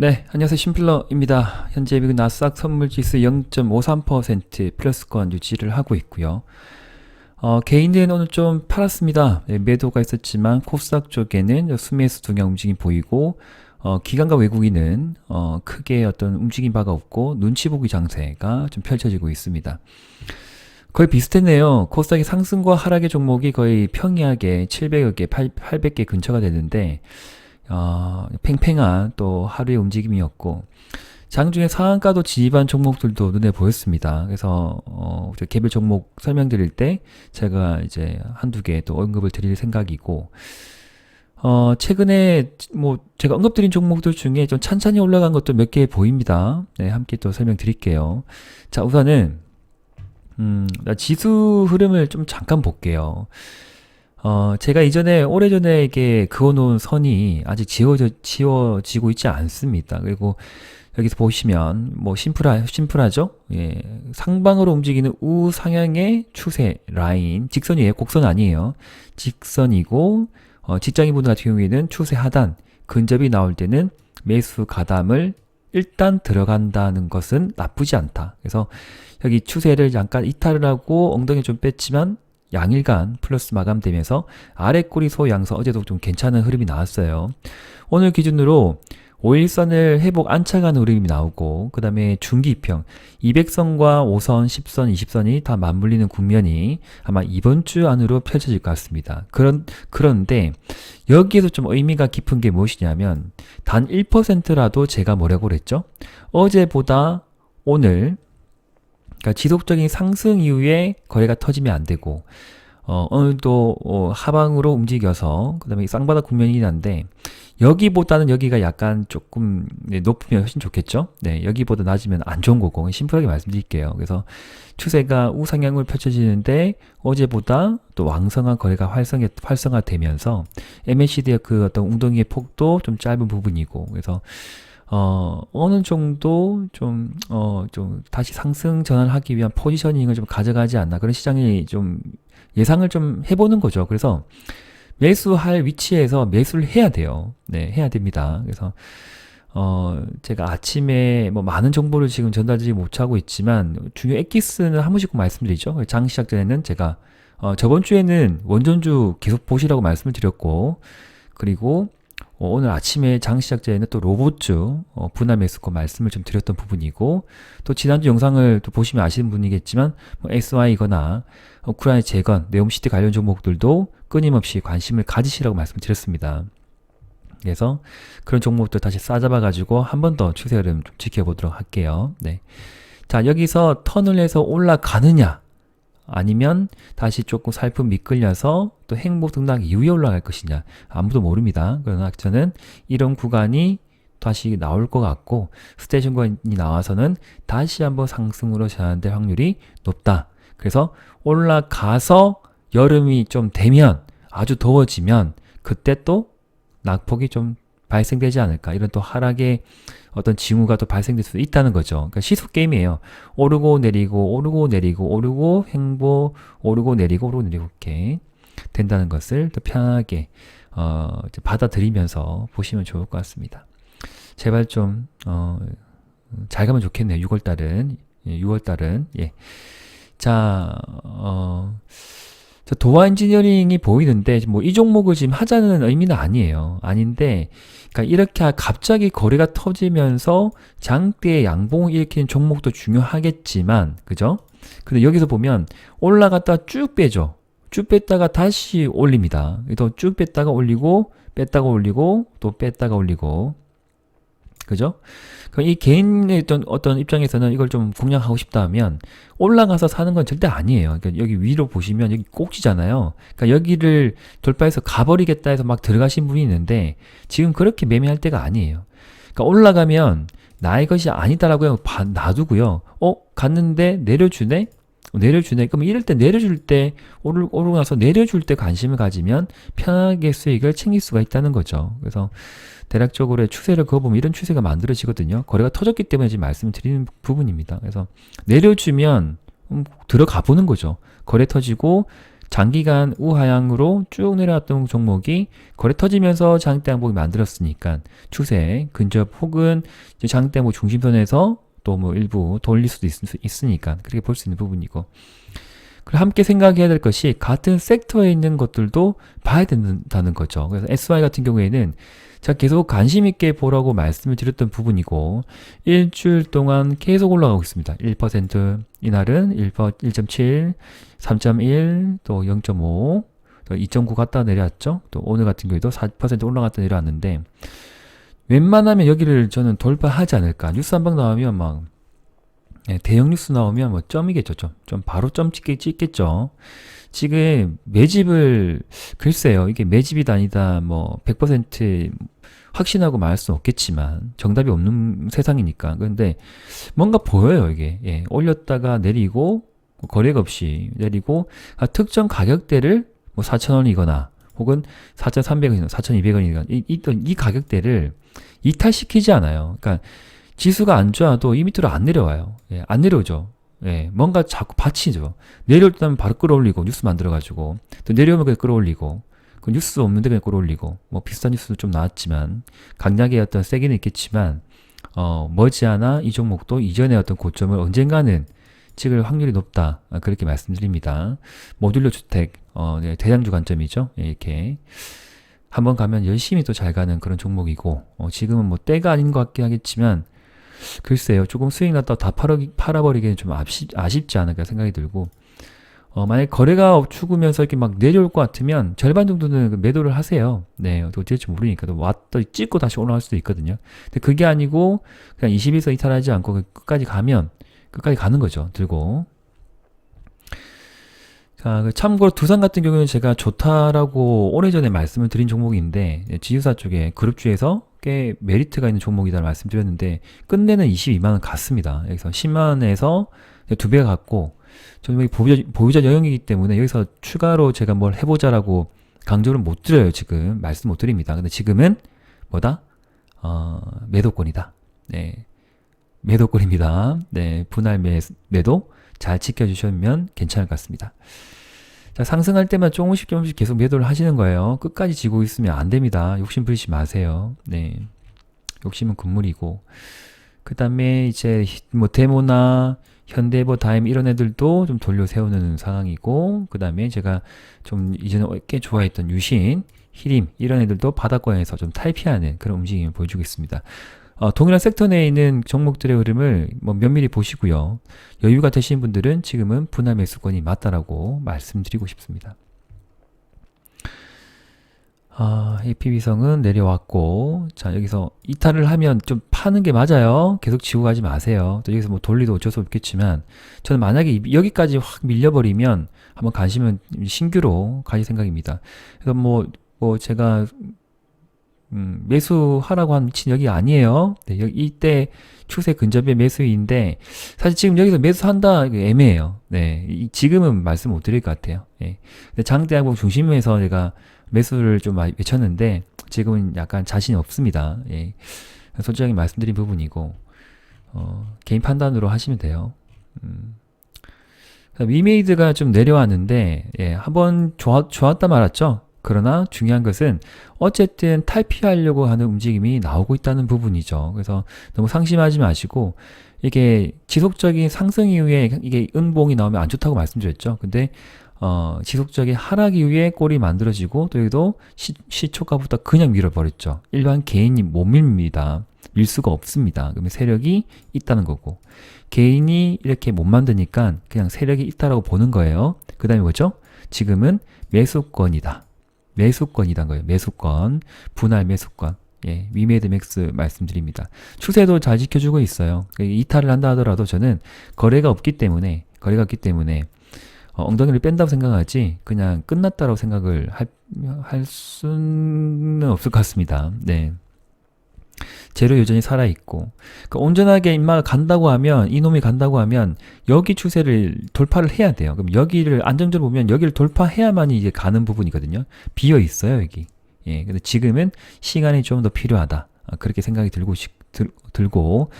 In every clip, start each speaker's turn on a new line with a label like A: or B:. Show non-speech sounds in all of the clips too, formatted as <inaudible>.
A: 네, 안녕하세요. 심플러입니다. 현재 미국 나스닥 선물지수 0.53% 플러스권 유지를 하고 있고요. 어, 개인들은 오늘 좀 팔았습니다. 네, 매도가 있었지만 코스닥 쪽에는 수매수 동향 움직임 보이고 어, 기관과 외국인은 어, 크게 어떤 움직임 바가 없고 눈치 보기 장세가 좀 펼쳐지고 있습니다. 거의 비슷했네요. 코스닥의 상승과 하락의 종목이 거의 평이하게 700여 개, 800개 근처가 되는데 어, 팽팽한 또 하루의 움직임이었고 장중에 상한가도 진입한 종목들도 눈에 보였습니다. 그래서 어, 개별 종목 설명드릴 때 제가 이제 한두 개 또 언급을 드릴 생각이고 어, 최근에 뭐 제가 언급드린 종목들 중에 좀 찬찬히 올라간 것도 몇 개 보입니다. 네, 함께 또 설명드릴게요. 자, 우선은 음, 지수 흐름을 좀 잠깐 볼게요. 어, 제가 이전에, 오래전에 이게 그어놓은 선이 아직 지워져, 지워지고 있지 않습니다. 그리고 여기서 보시면, 뭐, 심플하, 심플하죠? 예. 상방으로 움직이는 우상향의 추세 라인. 직선이에요. 곡선 아니에요. 직선이고, 어, 직장인분들 같은 경우에는 추세 하단. 근접이 나올 때는 매수 가담을 일단 들어간다는 것은 나쁘지 않다. 그래서 여기 추세를 잠깐 이탈을 하고 엉덩이 좀 뺐지만 양일간 플러스 마감되면서 아래 꼬리 소 양서 어제도 좀 괜찮은 흐름이 나왔어요. 오늘 기준으로 5일선을 회복 안착하는 흐름이 나오고 그 다음에 중기평 200선과 5선, 10선, 20선이 다 맞물리는 국면이 아마 이번 주 안으로 펼쳐질 것 같습니다. 그런, 그런데 여기에서 좀 의미가 깊은 게 무엇이냐면 단 1%라도 제가 뭐라고 그랬죠? 어제보다 오늘 그러니까 지속적인 상승 이후에 거래가 터지면 안 되고 어, 오늘도 어, 하방으로 움직여서 그다음에 쌍바닥 국면이긴 한데 여기보다는 여기가 약간 조금 네, 높으면 훨씬 좋겠죠. 네, 여기보다 낮으면 안 좋은 거고 심플하게 말씀드릴게요. 그래서 추세가 우상향을 펼쳐지는데 어제보다 또 왕성한 거래가 활성화 활성화되면서 MACD의 그 어떤 웅덩이의 폭도 좀 짧은 부분이고 그래서 어, 어느 정도 좀, 어, 좀 다시 상승 전환하기 위한 포지셔닝을 좀 가져가지 않나. 그런 시장이 좀 예상을 좀 해보는 거죠. 그래서 매수할 위치에서 매수를 해야 돼요. 네, 해야 됩니다. 그래서, 어, 제가 아침에 뭐 많은 정보를 지금 전달하지 못하고 있지만 중요 엑기스는 한 번씩 말씀드리죠. 장 시작 전에는 제가 어, 저번 주에는 원전주 계속 보시라고 말씀을 드렸고, 그리고 어, 오늘 아침에 장 시작자에는 또 로봇주 어, 분할 매수권 말씀을 좀 드렸던 부분이고 또 지난주 영상을 또 보시면 아시는 분이겠지만 뭐 SY거나 우크라이나 재건, 네옴시티 관련 종목들도 끊임없이 관심을 가지시라고 말씀드렸습니다. 그래서 그런 종목들 다시 싸잡아 가지고 한 번 더 추세 흐름 좀 지켜보도록 할게요. 네. 자, 여기서 턴을 해서 올라가느냐 아니면 다시 조금 살품 미끌려서 또 행복 등락 이후에 올라갈 것이냐 아무도 모릅니다. 그러나 저는 이런 구간이 다시 나올 것 같고 스테이션권이 나와서는 다시 한번 상승으로 전환될 확률이 높다. 그래서 올라가서 여름이 좀 되면 아주 더워지면 그때 또 낙폭이 좀 발생되지 않을까 이런 또 하락의 어떤 징후가 또 발생될 수 있다는 거죠. 그러니까 시속 게임이에요. 오르고 내리고 오르고 내리고 오르고 횡보 오르고 내리고 오르고 내리고 이렇게 된다는 것을 또 편하게 어, 받아들이면서 보시면 좋을 것 같습니다. 제발 좀 어, 잘 가면 좋겠네요. 6월 달은 6월 달은 예. 자, 어, 도화 엔지니어링이 보이는데 뭐 이 종목을 지금 하자는 의미는 아니에요. 아닌데 그러니까 이렇게 갑자기 거래가 터지면서 장대의 양봉을 일으키는 종목도 중요하겠지만 그죠? 근데 여기서 보면 올라갔다 쭉 빼죠. 쭉 뺐다가 다시 올립니다. 또 쭉 뺐다가 올리고 뺐다가 올리고 또 뺐다가 올리고 그죠? 이 개인의 어떤, 어떤 입장에서는 이걸 좀 공략하고 싶다 하면 올라가서 사는 건 절대 아니에요. 그러니까 여기 위로 보시면 여기 꼭지잖아요. 그러니까 여기를 돌파해서 가버리겠다 해서 막 들어가신 분이 있는데 지금 그렇게 매매할 때가 아니에요. 그러니까 올라가면 나의 것이 아니다라고 놔두고요. 어? 갔는데 내려주네? 내려주네. 그럼 이럴 때 내려줄 때, 오르, 오르고 나서 내려줄 때 관심을 가지면 편하게 수익을 챙길 수가 있다는 거죠. 그래서 대략적으로 추세를 그어보면 이런 추세가 만들어지거든요. 거래가 터졌기 때문에 지금 말씀을 드리는 부분입니다. 그래서 내려주면 음, 들어가 보는 거죠. 거래 터지고 장기간 우하향으로 쭉 내려왔던 종목이 거래 터지면서 장대 항목이 만들었으니까 추세 근접 혹은 장대 항목 중심선에서 또 뭐 일부 돌릴 수도 있, 으니까 그렇게 볼 수 있는 부분이고 그리고 함께 생각해야 될 것이 같은 섹터에 있는 것들도 봐야 된다는 거죠. 그래서 SY 같은 경우에는 제가 계속 관심 있게 보라고 말씀을 드렸던 부분이고 일주일 동안 계속 올라가고 있습니다. 1% 이날은 1, 1.7, 3.1, 또 0.5, 또 2.9 갔다 내려왔죠. 또 오늘 같은 경우에도 4% 올라갔다 내려왔는데 웬만하면 여기를 저는 돌파하지 않을까. 뉴스 한 방 나오면 막 예, 대형 뉴스 나오면 뭐 점이겠죠, 점. 좀 바로 점 찍게 찍겠죠. 지금 매집을 글쎄요, 이게 매집이다 아니다 뭐 100% 확신하고 말할 수는 없겠지만 정답이 없는 세상이니까. 그런데 뭔가 보여요, 이게. 예, 올렸다가 내리고 뭐 거래가 없이 내리고 아, 특정 가격대를 뭐 4,000원이거나 혹은 4,300원이나 4,200원이거나 이, 이, 이 가격대를 이탈시키지 않아요. 그러니까 지수가 안 좋아도 이 밑으로 안 내려와요. 예, 안 내려오죠. 예, 뭔가 자꾸 받치죠. 내려올 때면 바로 끌어올리고 뉴스 만들어가지고 또 내려오면 그냥 끌어올리고 그 뉴스 없는데 그냥 끌어올리고 뭐 비슷한 뉴스도 좀 나왔지만 강약의 어떤 세기는 있겠지만 어 머지않아 이 종목도 이전의 어떤 고점을 언젠가는 찍을 확률이 높다 아, 그렇게 말씀드립니다. 모듈러 주택 어, 네, 대장주 관점이죠. 예, 이렇게 한번 가면 열심히 또 잘 가는 그런 종목이고 어, 지금은 뭐 때가 아닌 것 같긴 하겠지만 글쎄요 조금 수익 났다 다 팔아, 팔아버리기는 좀 아쉽, 아쉽지 않을까 생각이 들고 어, 만약 거래가 죽으면서 이렇게 막 내려올 것 같으면 절반 정도는 그 매도를 하세요. 네, 어떻게 될지 모르니까 또 왔다 찍고 다시 올라갈 수도 있거든요. 근데 그게 아니고 그냥 20에서 이탈하지 않고 그 끝까지 가면 끝까지 가는 거죠. 들고. 자, 그 참고로 두산 같은 경우는 제가 좋다라고 오래전에 말씀을 드린 종목인데 예, 지유사 쪽에 그룹주에서 꽤 메리트가 있는 종목이다 말씀드렸는데 끝내는 22만 원 갔습니다. 여기서 10만 원에서 두 배가 갔고 여기 보유자, 보유자 영역이기 때문에 여기서 추가로 제가 뭘 해보자라고 강조를 못 드려요 지금 말씀 못 드립니다. 근데 지금은 뭐다? 어, 매도권이다. 네, 매도권입니다. 네, 분할 매, 매도 잘 지켜주시면 괜찮을 것 같습니다. 자, 상승할 때만 조금씩 조금씩 계속 매도를 하시는 거예요. 끝까지 지고 있으면 안 됩니다. 욕심 부리지 마세요. 네. 욕심은 금물이고. 그 다음에 이제 뭐 데모나 현대버 다임 이런 애들도 좀 돌려 세우는 상황이고, 그 다음에 제가 좀 이전에 꽤 좋아했던 유신, 히림 이런 애들도 바닥권에서 좀 탈피하는 그런 움직임을 보여주고 있습니다. 어, 동일한 섹터 내에 있는 종목들의 흐름을 뭐 면밀히 보시고요. 여유가 되신 분들은 지금은 분할 매수권이 맞다라고 말씀드리고 싶습니다. 아, AP위성은 내려왔고, 자, 여기서 이탈을 하면 좀 파는 게 맞아요. 계속 지고 가지 마세요. 또 여기서 뭐 돌리도 어쩔 수 없겠지만, 저는 만약에 여기까지 확 밀려버리면 한번 가시면 신규로 가실 생각입니다. 그래서 뭐, 뭐 제가 음, 매수하라고 한 여기 아니에요. 네, 여기 이때 추세 근접의 매수인데 사실 지금 여기서 매수한다 애매해요. 네, 이, 지금은 말씀 못 드릴 것 같아요. 예. 네. 장대항복 중심에서 제가 매수를 좀 외쳤는데 지금은 약간 자신이 없습니다. 예. 솔직하게 말씀드린 부분이고 어, 개인 판단으로 하시면 돼요. 음. 위메이드가 좀 내려왔는데 예, 한번 좋았, 좋았다 말았죠. 그러나 중요한 것은 어쨌든 탈피하려고 하는 움직임이 나오고 있다는 부분이죠. 그래서 너무 상심하지 마시고 이게 지속적인 상승 이후에 이게 은봉이 나오면 안 좋다고 말씀드렸죠. 근데 어, 지속적인 하락 이후에 꼴이 만들어지고 또 여기도 시, 시초가부터 그냥 밀어버렸죠. 일반 개인이 못 밀립니다. 밀 수가 없습니다. 그러면 세력이 있다는 거고 개인이 이렇게 못 만드니까 그냥 세력이 있다라고 보는 거예요. 그 다음에 뭐죠? 지금은 매수권이다. 매수권이란 거예요. 매수권, 분할 매수권. 예, 위메드 맥스 말씀드립니다. 추세도 잘 지켜주고 있어요. 그 이탈을 한다 하더라도 저는 거래가 없기 때문에, 거래가 없기 때문에, 어, 엉덩이를 뺀다고 생각하지, 그냥 끝났다고 생각을 할, 할 수는 없을 것 같습니다. 네. 재료 여전히 살아있고 그러니까 온전하게 인마가 간다고 하면 이놈이 간다고 하면 여기 추세를 돌파를 해야 돼요 그럼 여기를 안정적으로 보면 여기를 돌파해야만이 이제 가는 부분이거든요 비어 있어요 여기 예 근데 지금은 시간이 좀 더 필요하다 아, 그렇게 생각이 들고 들, 들고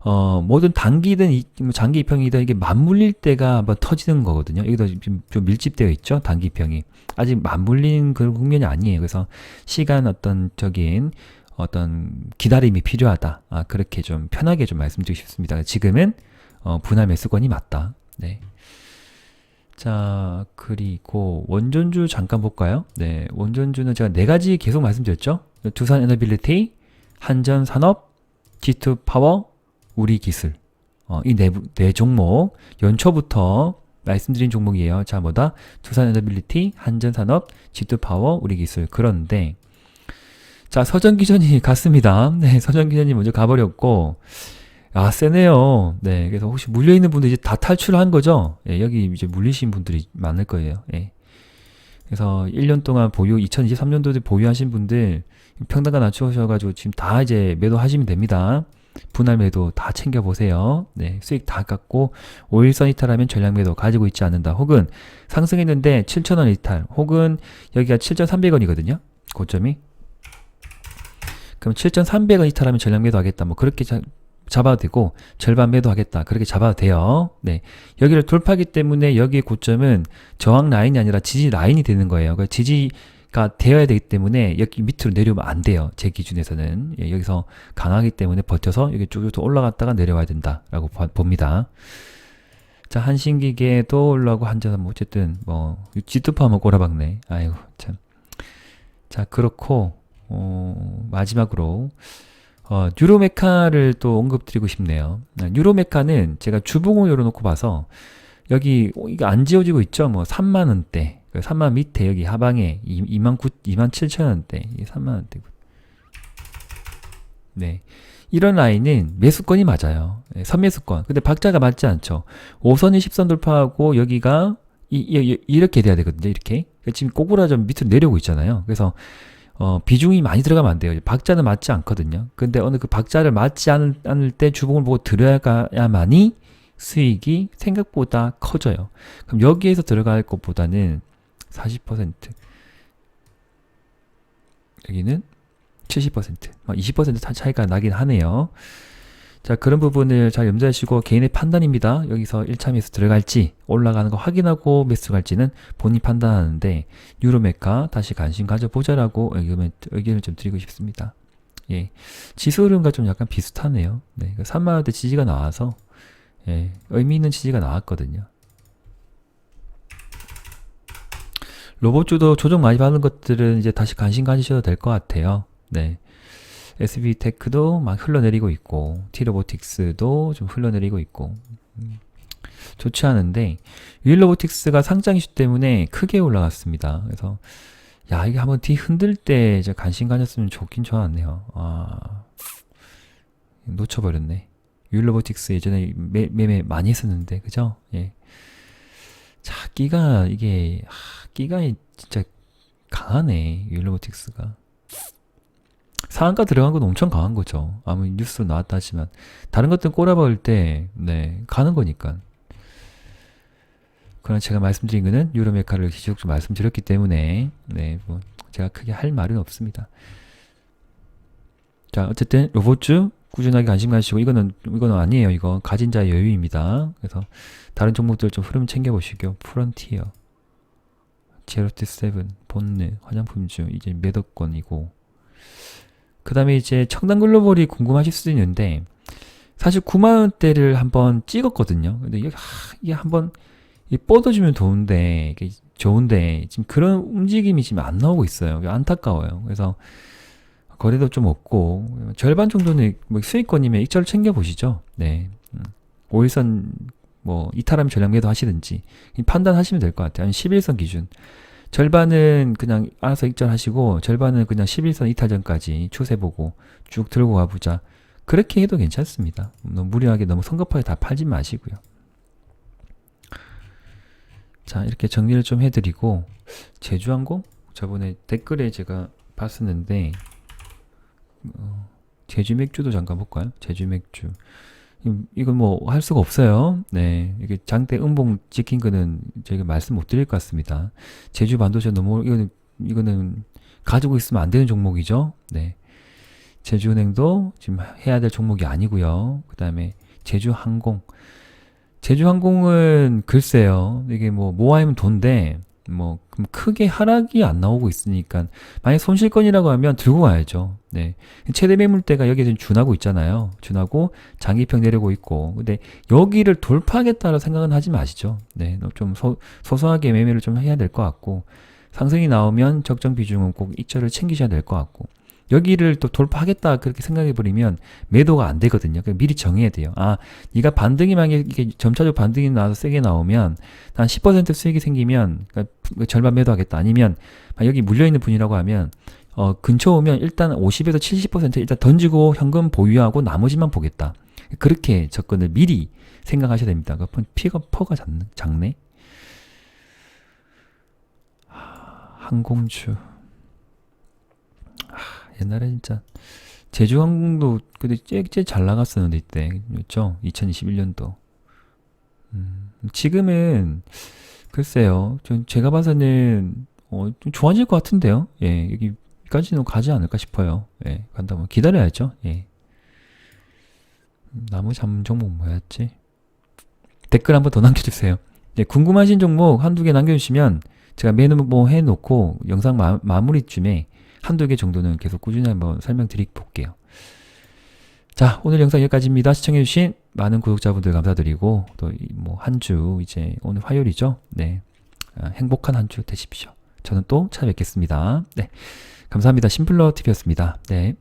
A: 어, 뭐든 단기든 이- 뭐 장기 입형이든 이게 맞물릴 때가 한번 터지는 거거든요. 여기도 지금 좀 밀집되어 있죠. 단기 입형이. 아직 맞물린 그런 국면이 아니에요. 그래서 시간 어떤 적인 어떤 기다림이 필요하다. 아, 그렇게 좀 편하게 좀 말씀드리고 싶습니다. 지금은 어, 분할 매수권이 맞다. 네. 자, 그리고 원전주 잠깐 볼까요? 네, 원전주는 제가 네 가지 계속 말씀드렸죠. 두산 에너빌리티, 한전 산업, G2 파워, 우리 기술. 어, 이 네, 부- 네 종목 연초부터 말씀드린 종목이에요. 자, 뭐다? 두산 에너빌리티, 한전 산업, G2 파워, 우리 기술. 그런데 자, 서전 기전이 <laughs> 갔습니다. 네, 서전 기전이 먼저 가버렸고 아, 세네요. 네, 그래서 혹시 물려 있는 분들 이제 다 탈출한 거죠? 예, 여기 이제 물리신 분들이 많을 거예요. 예. 그래서 1년 동안 보유, 2023년도에 보유하신 분들 평단가 낮추셔가지고 지금 다 이제 매도하시면 됩니다. 분할 매도 다 챙겨보세요. 네, 수익 다 깎고 5일선 이탈하면 전량 매도 가지고 있지 않는다. 혹은 상승했는데 7,000원 이탈, 혹은 여기가 7,300원이거든요. 고점이. 그럼 7,300원 이탈하면 전량 매도 하겠다. 뭐 그렇게 자- 잡아도 되고 절반 매도하겠다. 그렇게 잡아도 돼요. 네. 여기를 돌파하기 때문에 여기의 고점은 저항 라인이 아니라 지지 라인이 되는 거예요. 그 지지가 되어야 되기 때문에 여기 밑으로 내려오면 안 돼요. 제 기준에서는. 예, 여기서 강하기 때문에 버텨서 여기 쭉쭉 올라갔다가 내려와야 된다라고 봐- 봅니다. 자, 한신기계도 올라가고 한전은 뭐 어쨌든 뭐 지뚜파 한번 꼬라박네. 아이고 참. 자, 그렇고 어, 마지막으로 어, 뉴로메카를 또 언급드리고 싶네요. 아, 뉴로메카는 제가 주봉을 열어놓고 봐서 여기 어, 이거 안 지워지고 있죠? 뭐 3만 원대, 3만 밑에 여기 하방에 2 만 9, 2만 7천 원대, 이게 3만 원대. 네. 이런 라인은 매수권이 맞아요. 네, 선매수권. 근데 박자가 맞지 않죠. 5선이 10선 돌파하고 여기가 이, 이, 이렇게 돼야 되거든요. 이렇게. 그러니까 지금 꼬꾸라져 밑으로 내려오고 있잖아요. 그래서 어, 비중이 많이 들어가면 안 돼요. 박자는 맞지 않거든요. 근데 어느 그 박자를 맞지 않을, 않을 때 주봉을 보고 들어가야만이 수익이 생각보다 커져요. 그럼 여기에서 들어갈 것보다는 40% 여기는 70%, 20% 차- 차이가 나긴 하네요. 자, 그런 부분을 잘 염두하시고 개인의 판단입니다. 여기서 1차 매수 들어갈지 올라가는 거 확인하고 매수 갈지는 본인 판단하는데 유로메카 다시 관심 가져보자라고 의견을, 좀 드리고 싶습니다. 예. 지수 흐름과 좀 약간 비슷하네요. 네. 3만원대 지지가 나와서 예, 의미 있는 지지가 나왔거든요. 로봇주도 조정 많이 받는 것들은 이제 다시 관심 가지셔도 될 것 같아요. 네. SB테크도 막 흘러내리고 있고, T로보틱스도 좀 흘러내리고 있고, 음, 좋지 않은데, 윌로보틱스가 상장 이슈 때문에 크게 올라갔습니다. 그래서, 야, 이게 한번 뒤 흔들 때 이제 관심 가졌으면 좋긴 좋았네요. 아, 놓쳐버렸네. 윌로보틱스 예전에 매, 매매 많이 했었는데, 그죠? 예. 자, 끼가, 이게, 하, 끼가 진짜 강하네. 윌로보틱스가. 상한가 들어간 건 엄청 강한 거죠. 아무 뉴스로 나왔다 하지만 다른 것들은 꼬라박을 때 네, 가는 거니까. 그러나 제가 말씀드린 거는 유로메카를 지속적으로 말씀드렸기 때문에 네, 뭐 제가 크게 할 말은 없습니다. 자, 어쨌든 로봇주 꾸준하게 관심 가지시고 이거는 이거는 아니에요. 이거 가진 자의 여유입니다. 그래서 다른 종목들 좀 흐름 챙겨 보시고요. 프론티어, 제로트 세븐, 본느, 화장품주 이제 매도권이고 그 다음에 이제 청담 글로벌이 궁금하실 수도 있는데 사실 9만원대를 한번 찍었거든요. 근데 이게, 하, 이게 한번 이 뻗어주면 좋은데 좋은데 지금 그런 움직임이 지금 안 나오고 있어요. 안타까워요. 그래서 거래도 좀 없고 절반 정도는 뭐 수익권이면 익절 챙겨 보시죠. 네. 음. 5일선 뭐 이탈하면 전량 매도 하시든지 판단하시면 될 것 같아요. 한 11선 기준. 절반은 그냥 알아서 익절하시고 절반은 그냥 11선 이탈 전까지 추세 보고 쭉 들고 가보자. 그렇게 해도 괜찮습니다. 너무 무리하게 너무 성급하게 다 팔지 마시고요. 자 이렇게 정리를 좀 해드리고 제주항공 저번에 댓글에 제가 봤었는데 어, 제주 맥주도 잠깐 볼까요? 제주 맥주 이- 이건 뭐 할 수가 없어요. 네, 이게 장대 음봉 찍힌 거는 저희가 말씀 못 드릴 것 같습니다. 제주 반도체 너무 이거는 이거는 가지고 있으면 안 되는 종목이죠. 네, 제주은행도 지금 해야 될 종목이 아니고요. 그 다음에 제주항공. 제주항공은 글쎄요. 이게 뭐 모아이면 돈데 뭐 크게 하락이 안 나오고 있으니까 만약 손실권이라고 하면 들고 가야죠. 네. 최대 매물대가 여기에 지금 준하고 있잖아요. 준하고 장기평 내려고 있고. 근데 여기를 돌파하겠다는 생각은 하지 마시죠. 네. 좀 소, 소소하게 매매를 좀 해야 될 것 같고 상승이 나오면 적정 비중은 꼭 이자를 챙기셔야 될 것 같고 여기를 또 돌파하겠다 그렇게 생각해 버리면 매도가 안 되거든요. 그러니까 미리 정해야 돼요. 아, 네가 반등이 만약에 이게 점차적 반등이 나와서 세게 나오면 한 10% 수익이 생기면 그러니까 절반 매도하겠다. 아니면 만약 여기 물려 있는 분이라고 하면 어, 근처 오면 일단 50에서 70% 일단 던지고 현금 보유하고 나머지만 보겠다. 그렇게 접근을 미리 생각하셔야 됩니다. 그 피가 퍼가 작네. 항공주. 옛날에 진짜 제주항공도 그때 쟤쟤 잘 나갔었는데 이때. 그렇죠? 2021년도. 음, 지금은 글쎄요. 좀 제가 봐서는 어, 좀 좋아질 것 같은데요? 예 여기까지는 가지 않을까 싶어요. 예 간다면 기다려야죠. 예. 음, 나머지 한 종목 뭐였지? 댓글 한번 더 남겨주세요. 예, 궁금하신 종목 한두 개 남겨주시면 제가 메뉴 뭐 해놓고 영상 마, 마무리쯤에 한두 개 정도는 계속 꾸준히 한번 설명드리 볼게요. 자, 오늘 영상 여기까지입니다. 시청해주신 많은 구독자분들 감사드리고, 또 뭐 한 주 이제 오늘 화요일이죠. 네. 아, 행복한 한 주 되십시오. 저는 또 찾아뵙겠습니다. 네. 감사합니다. 심플러 TV였습니다. 네.